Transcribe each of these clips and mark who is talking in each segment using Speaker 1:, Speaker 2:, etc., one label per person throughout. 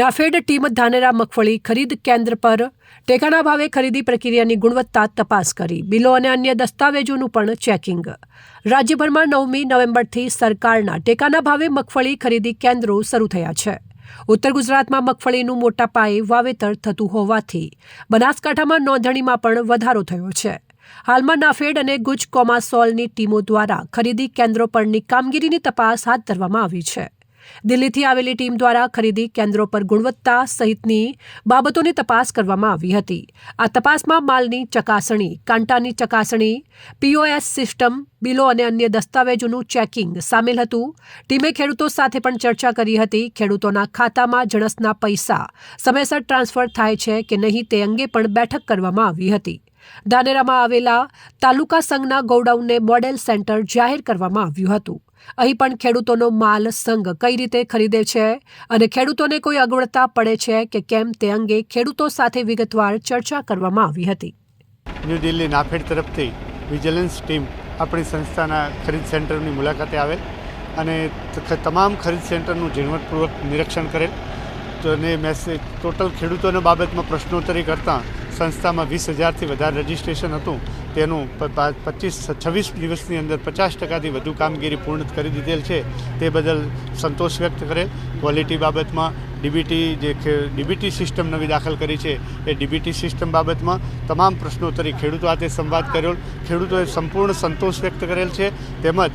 Speaker 1: NAFED team Dhanera મગફળી ખરીદ કેન્દ્ર પર ટેકાના ભાવે ખરીદી પ્રક્રિયાની ગુણવત્તા તપાસ કરી. બિલો અને અન્ય દસ્તાવેજોનું પણ ચેકિંગ. રાજ્યભરમાં નવમી નવેમ્બરથી સરકારના ટેકાના ભાવે મગફળી ખરીદી કેન્દ્રો શરૂ થયા છે. ઉત્તર ગુજરાતમાં મગફળીનું મોટા પાયે વાવેતર થતું હોવાથી બનાસકાંઠામાં નોંધણીમાં પણ વધારો થયો છે. હાલમાં નાફેડ અને ગુજ કોમાસોલની ટીમો દ્વારા ખરીદી કેન્દ્રો પરની કામગીરીની તપાસ હાથ ધરવામાં આવી છે. દિલ્હીથી આવેલી ટીમ દ્વારા ખરીદી કેન્દ્રો પર ગુણવત્તા સહિતની બાબતોની તપાસ કરવામાં આવી હતી. આ તપાસમાં માલની ચકાસણી, કાંટાની ચકાસણી, પીઓએસ સિસ્ટમ, બિલો અને અન્ય દસ્તાવેજોનું ચેકિંગ સામેલ હતું. ટીમે ખેડૂતો સાથે પણ ચર્ચા કરી હતી. ખેડૂતોના ખાતામાં જણસના પૈસા સમયસર ટ્રાન્સફર થાય છે કે નહીં તે અંગે પણ બેઠક કરવામાં આવી હતી. ધાનેરામાં આવેલા તાલુકા સંઘના ગોડાઉનને મોડેલ સેન્ટર જાહેર કરવામાં આવ્યું હતું. અહીં પણ ખેડૂતોનો માલ સંઘ કઈ રીતે ખરીદે છે અને ખેડૂતોને કોઈ અગવડતા પડે છે કે કેમ તે અંગે ખેડૂતો સાથે વિગતવાર ચર્ચા કરવામાં આવી હતી.
Speaker 2: ન્યૂ દિલ્હી નાફેડ તરફથી વિજિલન્સ ટીમ આપણી સંસ્થાના ખરીદ સેન્ટરની મુલાકાતે આવેલ અને તમામ ખરીદ સેન્ટરનું ઝીણવટપૂર્વક નિરીક્ષણ કરેલ. અને મેસેજ, ટોટલ ખેડૂતોના બાબતમાં પ્રશ્નોત્તરી કરતાં સંસ્થામાં વીસ હજારથી વધારે રજિસ્ટ્રેશન હતું. તેનું પચીસ છવ્વીસ દિવસની અંદર પચાસ ટકાથી વધુ કામગીરી પૂર્ણ કરી દીધેલ છે. તે બદલ સંતોષ વ્યક્ત કરેલ ક્વોલિટી બાબતમાં ડીબીટી જે ડીબીટી સિસ્ટમ નવી દાખલ કરી છે એ ડીબીટી સિસ્ટમ બાબતમાં તમામ પ્રશ્નોત્તરી ખેડૂતો સાથે સંવાદ કર્યો ખેડૂતોએ સંપૂર્ણ સંતોષ વ્યક્ત કરેલ છે. તેમજ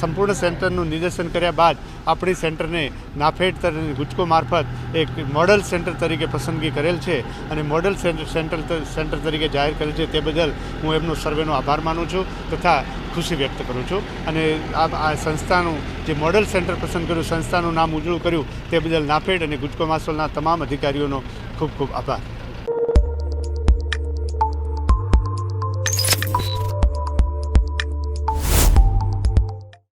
Speaker 2: સંપૂર્ણ સેન્ટરનું નિદર્શન કર્યા બાદ આપણી સેન્ટરને નાફેડ ગુજકો મારફત એક મોડલ સેન્ટર તરીકે પસંદગી કરેલ છે અને મોડલ સેન્ટર સેન્ટર તરીકે જાહેર કરેલ છે. તે બદલ હું એમનો સર્વેનો આભાર માનું છું તથા ખુશી વ્યક્ત કરું છું. અને આ આ સંસ્થાનું જે મોડલ સેન્ટર પસંદ કર્યું, સંસ્થાનું નામ ઉજળું કર્યું, તે બદલ નાફેડ અને ગુજકો માસોલના તમામ અધિકારીઓનો ખૂબ ખૂબ આભાર.